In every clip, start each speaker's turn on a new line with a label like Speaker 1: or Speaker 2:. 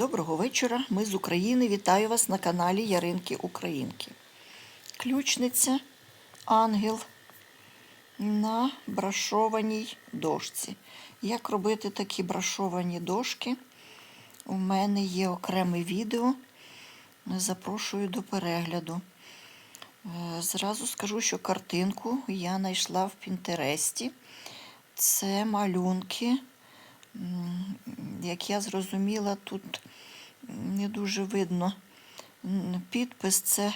Speaker 1: Доброго вечора. Ми з України. Вітаю вас на каналі Яринки Українки. Ключниця Ангел на брашованій дошці. Як робити такі брашовані дошки? У мене є окреме відео. Запрошую до перегляду. Е, Зразу скажу, що картинку я знайшла в Пінтересті. Це малюнки. Як я зрозуміла, тут не дуже видно підпис. Це,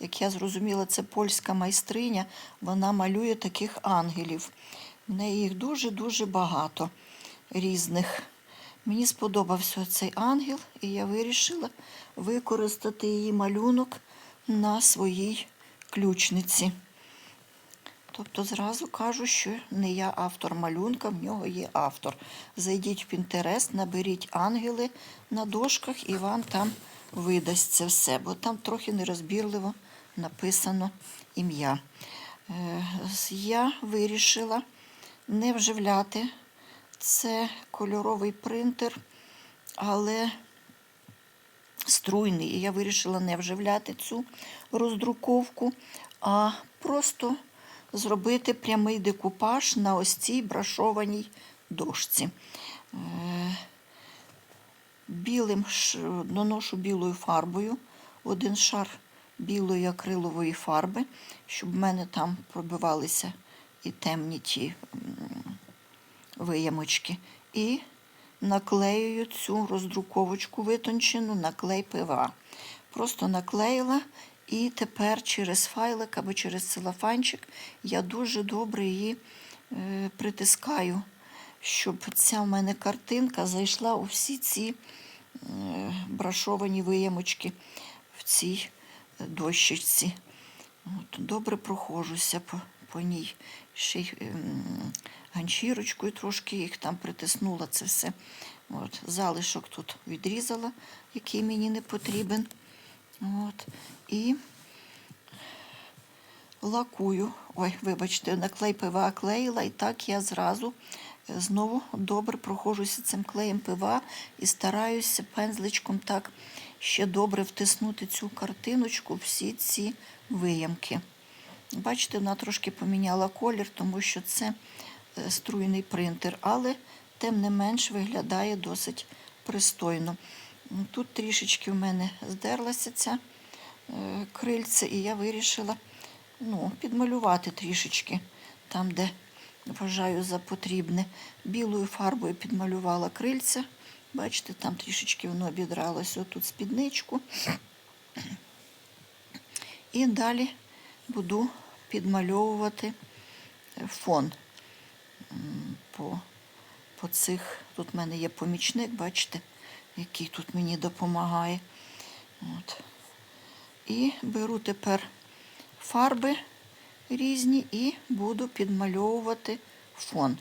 Speaker 1: як я зрозуміла, це польська майстриня. Вона малює таких ангелів. В неї їх дуже-дуже багато різних. Мені сподобався цей ангел, і я вирішила використати її малюнок на своїй ключниці. Тобто зразу кажу, що не я автор малюнка, в нього є автор. Зайдіть в Pinterest, наберіть ангели на дошках і вам там видасть це все, бо там трохи нерозбірливо написано ім'я. Е, Я вирішила не вживляти це кольоровий принтер, але струйний. І я вирішила не вживляти цю роздруковку, а просто зробити прямий декупаж на ось цій брашованій дошці. Е, Білим наношу білою фарбою один шар білої акрилової фарби, щоб в мене там пробивалися і темні ті виямочки. І наклеюю цю роздруковочку витончену на клей ПВА. Просто наклеїла і тепер через файлик або через целофанчик я дуже добре її е, притискаю, щоб ця в мене картинка зайшла у всі ці е, брашовані виямочки в цій е, дощечці. От, добре прохожуся по, по ній. Ще й ем, ганчірочкою трошки їх там притиснула це все. От, залишок тут відрізала, який мені не потрібен. От, і лакую. Ой, вибачте, на клей ПВА клеїла, і так я зразу е, знову добре проходжуся цим клеєм ПВА і стараюся пензличком так ще добре втиснути цю картиночку, всі ці виямки. Бачите, вона трошки поміняла колір, тому що це е, струйний принтер, але тим не менш виглядає досить пристойно. М, Тут трішечки в мене здерлася ця е, крильце, і я вирішила ну, підмалювати трішечки там, де вважаю за потрібне. Білою фарбою підмалювала крильця. Бачите, там трішечки воно обідралося отут спідничку. І далі буду підмальовувати фон по, по цих. Тут в мене є помічник, бачите, який тут мені допомагає. От. І беру тепер фарби різні і буду підмальовувати фон.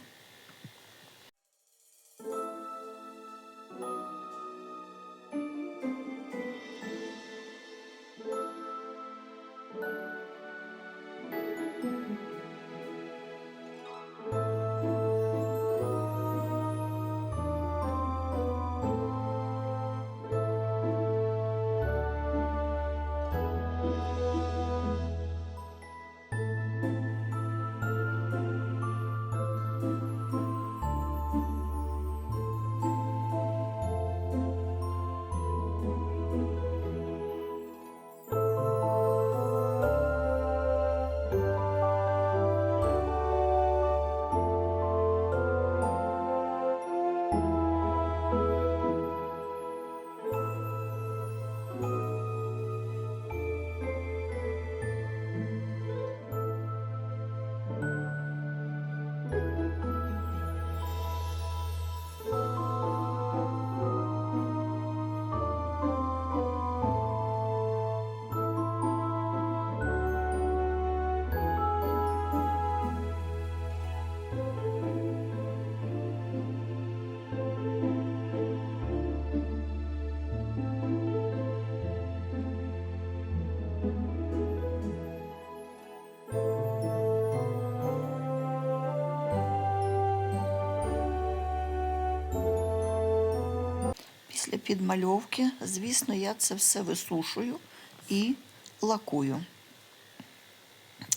Speaker 1: Після підмальовки, звісно, я це все висушую і лакую.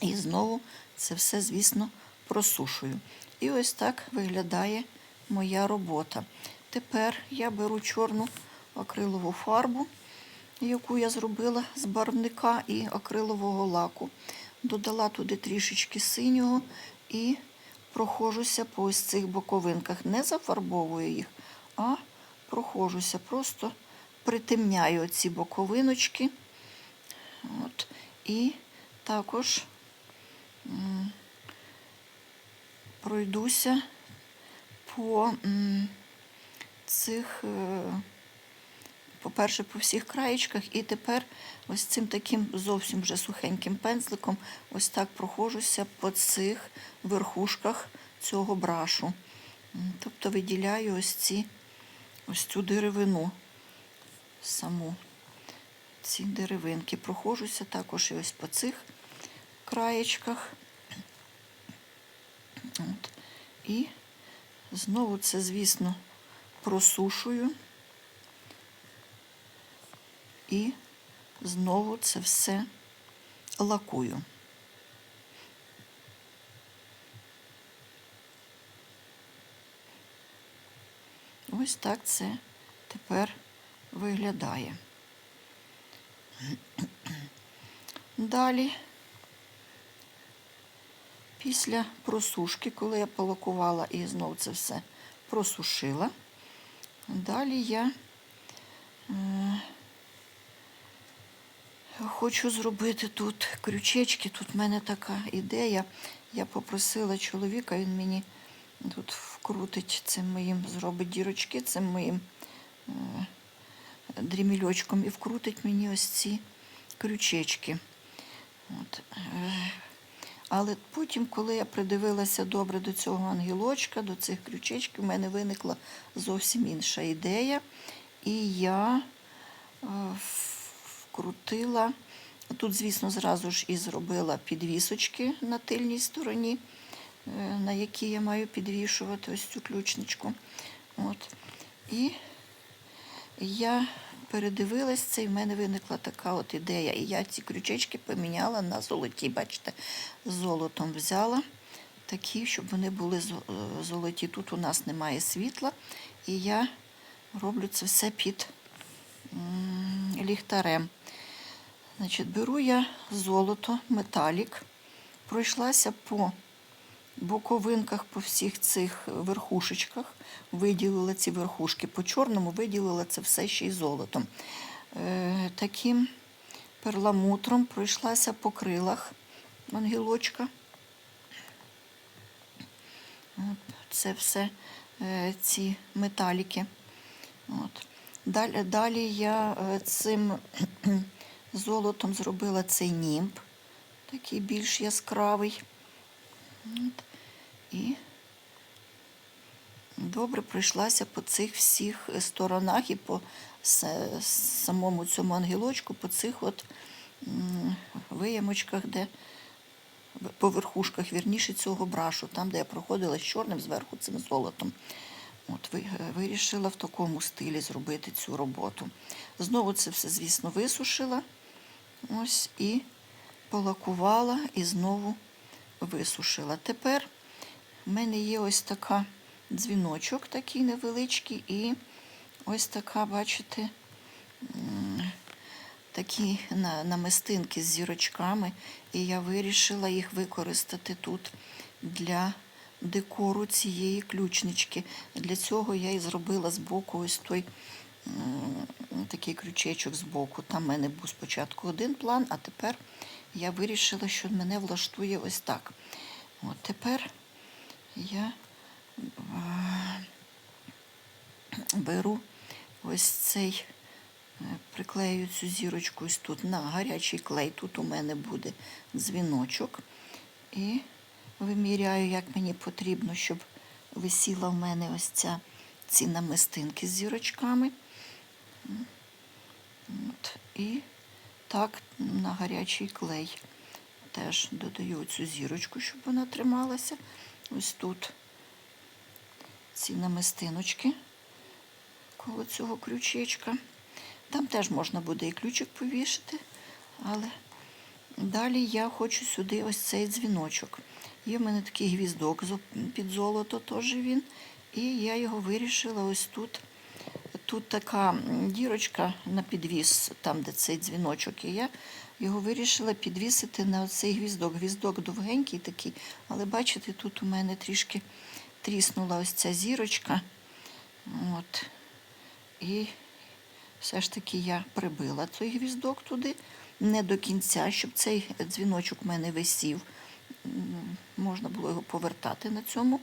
Speaker 1: І знову це все, звісно, просушую. І ось так виглядає моя робота. Тепер я беру чорну акрилову фарбу, яку я зробила з барвника і акрилового лаку. Додала туди трішечки синього і проходжуся по ось цих боковинках. Не зафарбовую їх, а проходжуся, просто притемняю ці боковиночки. От. І також пройдуся по цих, е, по-перше, по всіх краєчках, і тепер ось цим таким зовсім вже сухеньким пензликом ось так проходжуся по цих верхушках цього брашу. Тобто виділяю ось ці, ось цю деревину саму ці деревинки. Проходжуся також і ось по цих краєчках. От. І знову це, звісно, просушую. І знову це все лакую. Ось так це тепер виглядає. Далі, після просушки, коли я полакувала і знову це все просушила, далі я е, хочу зробити тут крючечки. Тут в мене така ідея. Я попросила чоловіка, він мені тут вкрутить цим моїм, зробить дірочки цим моїм. Е, дрімільочком і вкрутить мені ось ці крючечки. От. е, Але потім, коли я придивилася добре до цього ангелочка, до цих крючечків, у мене виникла зовсім інша ідея. І я е, вкрутила, тут, звісно, зразу ж і зробила підвісочки на тильній стороні, на які я маю підвішувати ось цю ключничку. От. І я передивилась це, і в мене виникла така от ідея. І я ці крючечки поміняла на золоті. Бачите, золотом взяла такі, щоб вони були е, золоті. Тут у нас немає світла, і я роблю це все під ліхтарем. Значить, беру я золото, металік, пройшлася по боковинках по всіх цих верхушечках, виділила ці верхушки. По чорному виділила це все ще й золотом. Е, таким перламутром пройшлася по крилах ангелочка. От, це все е, ці металіки. От. Далі, далі я е, цим золотом зробила цей німб, такий більш яскравий. От. І добре пройшлася по цих всіх сторонах і по самому цьому ангелочку, по цих от виямочках, де по верхушках, вірніше, цього брашу, там, де я проходила з чорним зверху цим золотом. От вирішила в такому стилі зробити цю роботу. Знову це все, звісно, висушила. Ось і полакувала і знову висушила. Тепер в мене є ось така дзвіночок, такий невеличкий, і ось така, бачите, такі намистинки з зірочками. І я вирішила їх використати тут для декору цієї ключнички. Для цього я і зробила збоку ось той такий крючечок збоку. Там в мене був спочатку один план, а тепер я вирішила, що мене влаштує ось так. От тепер я беру ось цей, е, приклею цю зірочку ось тут на гарячий клей. Тут у мене буде дзвіночок. І виміряю, як мені потрібно, щоб висіла в мене ось ця ці намистинки з зірочками. От. І так на гарячий клей теж додаю цю зірочку, щоб вона трималася. Ось тут ці намистиночки коло цього крючечка. Там теж можна буде і ключик повішати, але далі я хочу сюди ось цей дзвіночок. Є в мене такий гвіздок під золото, теж він. І я його вирішила ось тут. Тут така дірочка на підвіс, там, де цей дзвіночок. І я його вирішила підвісити на цей гвіздок. Гвіздок довгенький такий, але бачите, тут у мене трішки тріснула ось ця зірочка. От. І все ж таки я прибила цей гвіздок туди, не до кінця, щоб цей дзвіночок у мене висів. Можна було його повертати на цьому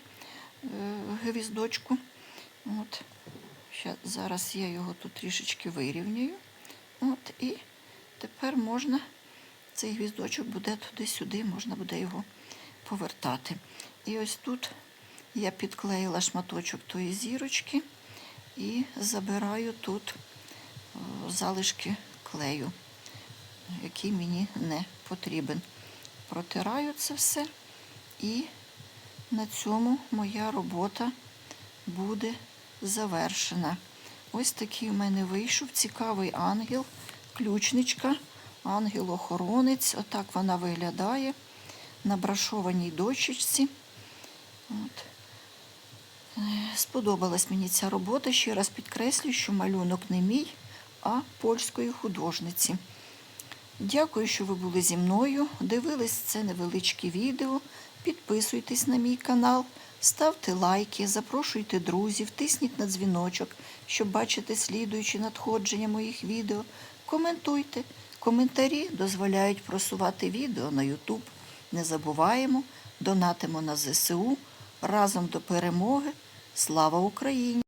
Speaker 1: е, гвіздочку. От. Зараз я його тут трішечки вирівнюю. От, і тепер можна, цей гвіздочок буде туди-сюди, можна буде його повертати. І ось тут я підклеїла шматочок тої зірочки і забираю тут е, залишки клею, який мені не потрібен. Протираю це все і на цьому моя робота буде завершена. Ось такий у мене вийшов цікавий ангел, ключничка, ангел-охоронець. Отак вона виглядає на брашованій дощечці. От. Е, Сподобалась мені ця робота. Ще раз підкреслюю, що малюнок не мій, а польської художниці. Дякую, що ви були зі мною. Дивились це невеличке відео. Підписуйтесь на мій канал, ставте лайки, запрошуйте друзів, тисніть на дзвіночок, щоб бачити слідуючі надходження моїх відео. Коментуйте. Коментарі дозволяють просувати відео на YouTube. Не забуваємо, донатимо на ЗСУ. Разом до перемоги. Слава Україні!